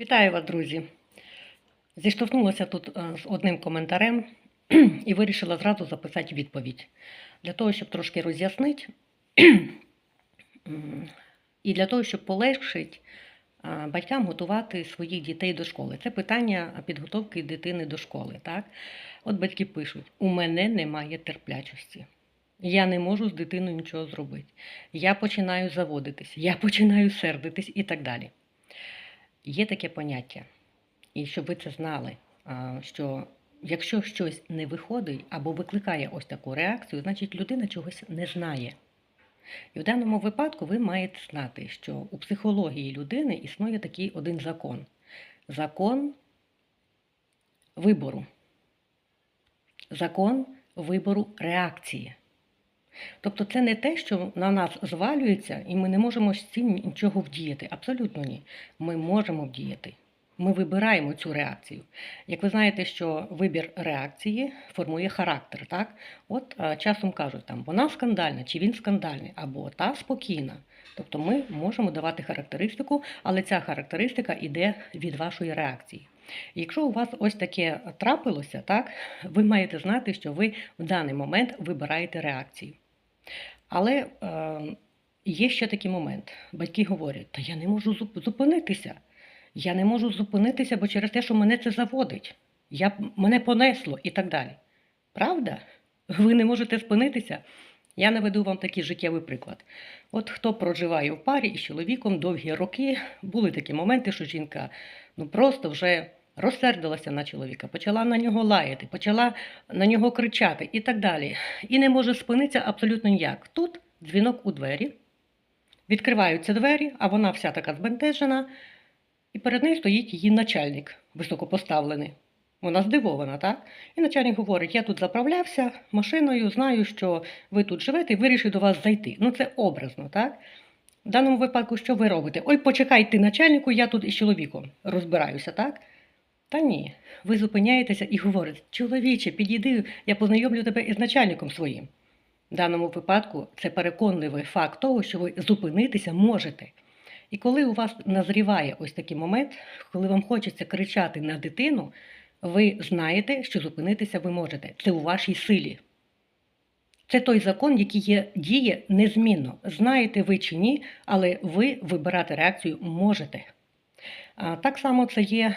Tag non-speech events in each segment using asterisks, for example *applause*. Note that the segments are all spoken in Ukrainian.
Вітаю вас, друзі! Зіштовхнулася тут е, з одним коментарем *clears throat* і вирішила зразу записати відповідь. Для того, щоб трошки роз'яснити, *clears throat* і для того, щоб полегшити батькам готувати своїх дітей до школи. Це питання підготовки дитини до школи. Так? От батьки пишуть: у мене немає терплячості. Я не можу з дитиною нічого зробити. Я починаю заводитись, я починаю сердитись і так далі. Є таке поняття, і щоб ви це знали, що якщо щось не виходить або викликає ось таку реакцію, значить людина чогось не знає. І в даному випадку ви маєте знати, що у психології людини існує такий один закон закон вибору. Закон вибору реакції. Тобто це не те, що на нас звалюється, і ми не можемо з цим нічого вдіяти. Абсолютно ні. Ми можемо вдіяти. Ми вибираємо цю реакцію. Як ви знаєте, що вибір реакції формує характер, так? От часом кажуть, там вона скандальна, чи він скандальний, або та спокійна. Тобто ми можемо давати характеристику, але ця характеристика йде від вашої реакції. Якщо у вас ось таке трапилося, так, ви маєте знати, що ви в даний момент вибираєте реакцію. Але е, є ще такий момент. Батьки говорять, та я не можу зупинитися. Я не можу зупинитися, бо через те, що мене це заводить. Я, мене понесло і так далі. Правда? Ви не можете спинитися. Я наведу вам такий життєвий приклад. От хто проживає в парі із чоловіком довгі роки, були такі моменти, що жінка ну просто вже розсердилася на чоловіка, почала на нього лаяти, почала на нього кричати і так далі. І не може спинитися абсолютно ніяк. Тут дзвінок у двері, відкриваються двері, а вона вся така збентежена, і перед нею стоїть її начальник високопоставлений. Вона здивована, так? І начальник говорить: я тут заправлявся машиною, знаю, що ви тут живете і вирішив до вас зайти. Ну, це образно, так? В даному випадку, що ви робите? Ой, почекай ти начальнику, я тут із чоловіком розбираюся, так? Та ні, ви зупиняєтеся і говорите, чоловіче, підійди, я познайомлю тебе із начальником своїм. В даному випадку це переконливий факт того, що ви зупинитися можете. І коли у вас назріває ось такий момент, коли вам хочеться кричати на дитину, ви знаєте, що зупинитися ви можете. Це у вашій силі. Це той закон, який є, діє незмінно. Знаєте ви чи ні, але ви вибирати реакцію можете. А, Так само це є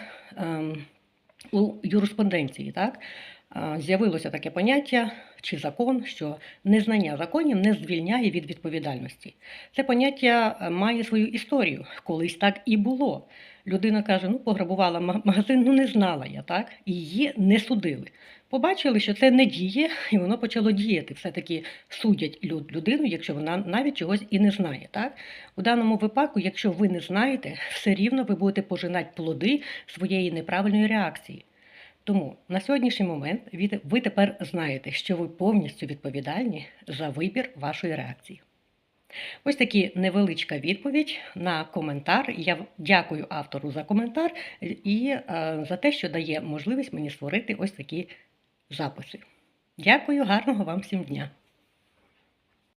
у юриспонденції. Так? З'явилося таке поняття чи закон, що незнання законів не звільняє від відповідальності. Це поняття е, має свою історію. Колись так і було. Людина каже: ну, пограбувала магазин, ну не знала я, так? Її не судили. Побачили, що це не діє, і воно почало діяти. Все-таки судять люд- людину, якщо вона навіть чогось і не знає. Так? У даному випадку, якщо ви не знаєте, все рівно ви будете пожинати плоди своєї неправильної реакції. Тому на сьогоднішній момент ви- тепер знаєте, що ви повністю відповідальні за вибір вашої реакції. Ось такі невеличка відповідь на коментар. Я дякую автору за коментар і е, за те, що дає можливість мені створити ось такі записи. Дякую, гарного вам всім дня!